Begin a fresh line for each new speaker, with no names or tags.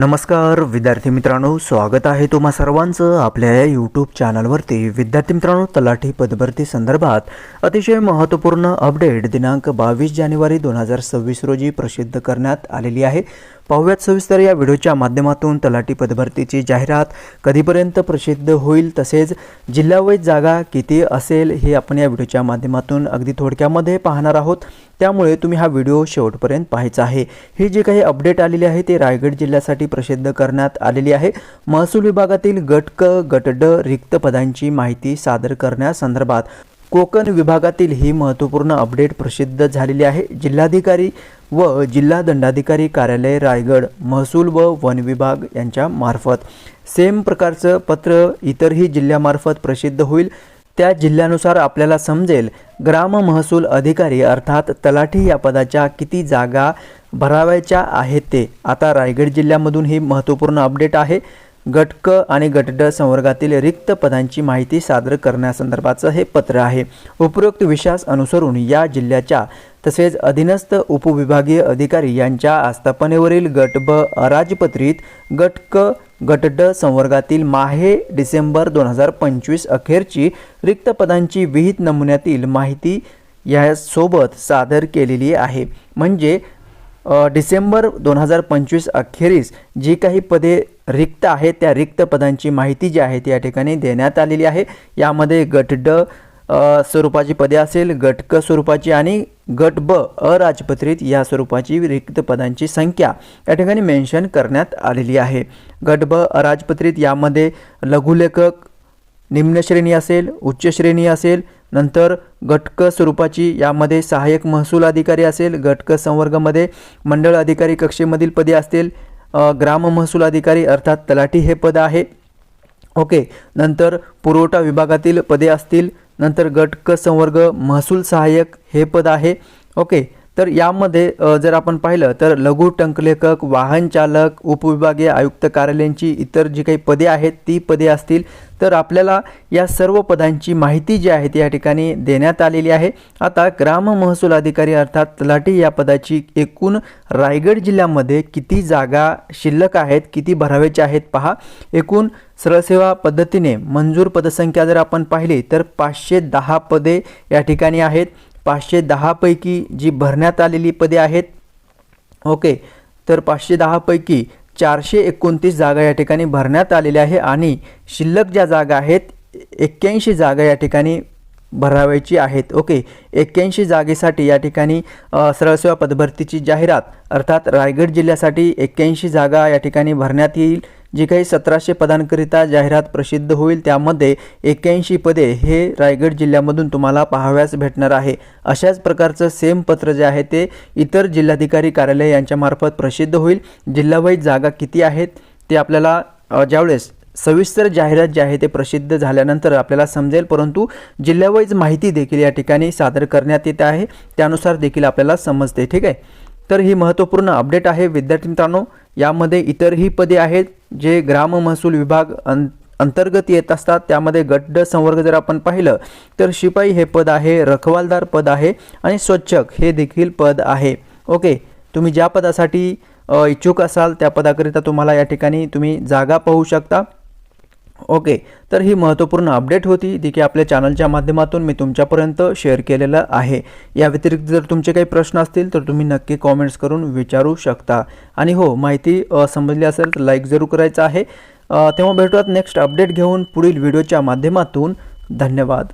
नमस्कार विद्यार्थी मित्रांनो स्वागत आहे तुम्हा सर्वांचं आपल्या या यूट्यूब चॅनलवरती विद्यार्थी मित्रांनो तलाठी पदभरती संदर्भात अतिशय महत्त्वपूर्ण अपडेट दिनांक बावीस जानेवारी दोन हजार सव्वीस रोजी प्रसिद्ध करण्यात आलेली आहे. पाहूयात सविस्तर या व्हिडिओच्या माध्यमातून तलाठी पदभरतीची जाहिरात कधीपर्यंत प्रसिद्ध होईल तसेच जिल्हावाईज जागा किती असेल हे आपण या व्हिडिओच्या माध्यमातून अगदी थोडक्यामध्ये पाहणार आहोत. त्यामुळे तुम्ही हा व्हिडिओ शेवटपर्यंत पाहायचा आहे. ही जी काही अपडेट आलेली आहे ते रायगड जिल्ह्यासाठी प्रसिद्ध करण्यात आलेली आहे. महसूल विभागातील गट क गट ड रिक्त पदांची माहिती सादर करण्यासंदर्भात कोकण विभागातील ही महत्त्वपूर्ण अपडेट प्रसिद्ध झालेली आहे. जिल्हाधिकारी व जिल्हा दंडाधिकारी कार्यालय रायगड महसूल व वन विभाग यांच्या मार्फत. सेम प्रकारचं पत्र इतरही जिल्ह्यामार्फत प्रसिद्ध होईल. त्या जिल्ह्यानुसार आपल्याला समजेल ग्राम महसूल अधिकारी अर्थात तलाठी या पदाच्या किती जागा भरावायच्या आहेत ते. आता रायगड जिल्ह्यामधून ही महत्त्वपूर्ण अपडेट आहे. गट क आणि गट ड संवर्गातील रिक्त पदांची माहिती सादर करण्यासंदर्भाचं हे पत्र आहे. उपरोक्त विषयास अनुसरून या जिल्ह्याच्या तसेच अधीनस्थ उपविभागीय अधिकारी यांच्या आस्थापनेवरील गट ब अराजपत्रित गट क गट ड संवर्गातील माहे डिसेंबर दोन हजार पंचवीस अखेरची रिक्त पदांची विहित नमुन्यातील माहिती यासोबत सादर केलेली आहे. म्हणजे डिसेंबर दोन हजार पंचवीस अखेरीस जी काही पदे रिक्त आहेत त्या रिक्त पदांची माहिती जी आहे ती या ठिकाणी देण्यात आलेली आहे. यामध्ये गट ड स्वरूपाची पदे असेल गट क स्वरूपाची आणि गट ब अराजपत्रित या स्वरूपाची रिक्त पदांची संख्या या ठिकाणी मेन्शन करण्यात आलेली आहे. गट ब अराजपत्रित यामध्ये लघुलेखक निम्न श्रेणी असेल उच्च श्रेणी असेल नंतर गटक स्वरूपाची यामध्ये सहाय्यक महसूल अधिकारी असेल गटक संवर्गमध्ये मंडळ अधिकारी कक्षेमधील पदे असतील ग्राम महसूल अधिकारी अर्थात तलाठी हे पद आहे. ओके नंतर पुरवठा विभागातील पदे असतील नंतर गट क संवर्ग महसूल सहाय्यक हे पद आहे. ओके तर यामध्ये जर आपण पाहिलं तर लघु टंकलेखक वाहन चालक उपविभागीय आयुक्त कार्यालयांची इतर जी काही पदे आहेत ती पदे असतील. तर आपल्याला या सर्व पदांची माहिती जी आहे ती या ठिकाणी देण्यात आलेली आहे. आता ग्राम महसूल अधिकारी अर्थात तलाठी या पदाची एकूण रायगड जिल्ह्यामध्ये किती जागा शिल्लक आहेत किती भरावेच्या आहेत पहा. एकूण सरळसेवा पद्धतीने मंजूर पदसंख्या जर आपण पाहिली तर पाचशे दहा पदे या ठिकाणी आहेत. पाचशे दहापैकी जी भरण्यात आलेली पदे आहेत ओके तर पाचशे दहापैकी चारशे एकोणतीस जागा या ठिकाणी भरण्यात आलेल्या आहे आणि शिल्लक ज्या जागा आहेत एक्क्याऐंशी जागा या ठिकाणी भरावायची आहेत ओके एक्क्याऐंशी जागेसाठी या ठिकाणी सरळसेवा पदभरतीची जाहिरात अर्थात रायगड जिल्ह्यासाठी एक्क्याऐंशी जागा या ठिकाणी भरण्यात येईल. जी काही सतराशे पदांकरिता जाहिरात प्रसिद्ध होईल त्यामध्ये एक्क्याऐंशी पदे हे रायगड जिल्ह्यामधून तुम्हाला पाहाव्यास भेटणार आहे. अशाच प्रकारचं सेम पत्र जे आहे ते इतर जिल्हाधिकारी कार्यालय यांच्यामार्फत प्रसिद्ध होईल. जिल्हावाईज जागा किती आहेत ते आपल्याला ज्यावेळेस सविस्तर जाहिरात जी आहे ते प्रसिद्ध झाल्यानंतर आपल्याला समजेल. परंतु जिल्ह्यावाईज माहिती देखील या ठिकाणी सादर करण्यात येते आहे. त्यानुसार देखील आपल्याला समजते. ठीक आहे? तर ही महत्त्वपूर्ण अपडेट आहे. विद्यार्थी मित्रांनो यामध्ये इतरही पदे आहेत जे ग्राम महसूल विभाग अं अंतर्गत येत असतात. त्यामध्ये गड्ड संवर्ग जर आपण पाहिलं तर शिपाई हे पद आहे रखवालदार पद आहे आणि स्वच्छक हे देखील पद आहे. ओके तुम्ही ज्या पदासाठी इच्छुक असाल त्या पदाकरिता तुम्हाला या ठिकाणी तुम्ही जागा पाहू शकता. ओके तर ही महत्त्वपूर्ण अपडेट होती जी की आपल्या चॅनलच्या माध्यमातून मी तुमच्यापर्यंत शेअर केलेलं आहे. या व्यतिरिक्त जर तुमचे काही प्रश्न असतील तर तुम्ही नक्की कॉमेंट्स करून विचारू शकता. आणि हो माहिती समजली असेल तर लाईक जरूर करायचं आहे. तेव्हा भेटूयात नेक्स्ट अपडेट घेऊन पुढील व्हिडिओच्या माध्यमातून. धन्यवाद.